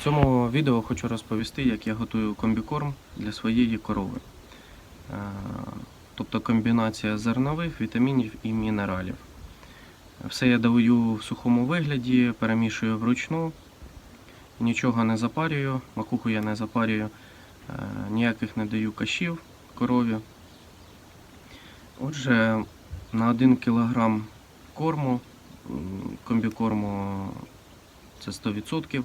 В цьому відео хочу розповісти, як я готую комбікорм для своєї корови. Е, Тобто комбінація зернових, вітамінів і мінералів. Все я даю в сухому вигляді, перемішую вручну, нічого не запарюю, макуху я не запарюю, е, ніяких не даю кашів корові. Отже, на 1 кг корму, комбікорму це 100%,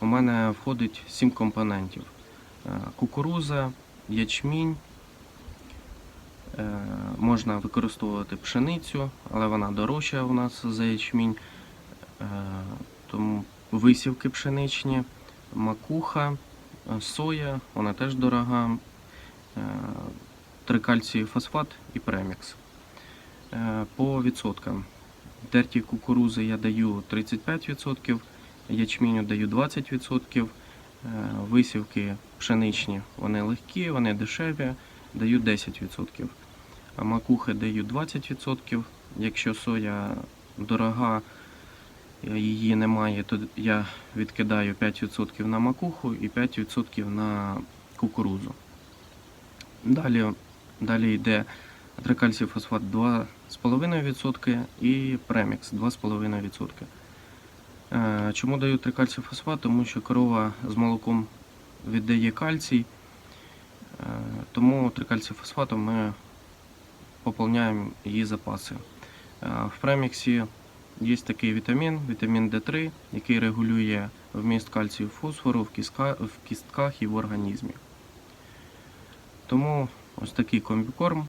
у мене входить 7 компонентів: Е, кукуруза, ячмінь. е, Можна використовувати пшеницю, але вона дорожча у нас за ячмінь. Е, Тому висівки пшеничні, макуха, соя, вона теж дорога, трикальцій фосфат і премікс. По відсоткам. Терті кукурузи я даю 35%, ячміню даю 20%, е, висівки пшеничні, вони легкі, вони дешеві, даю 10%. А макухи даю 20%. Якщо соя дорога, е, її немає, то я відкидаю 5% на макуху і 5% на кукурузу. Далі, далі йде трикальцій фосфат 2,5% і премікс 2,5%. Е, Чому даю трикальцій фосфат? Тому що корова з молоком віддає кальцій, е, тому трикальцій фосфатом ми поповняємо її запаси. Е, В преміксі є такий вітамін, вітамін D3, який регулює вміст кальцію фосфору в кістках і в організмі. Тому ось такий комбікорм.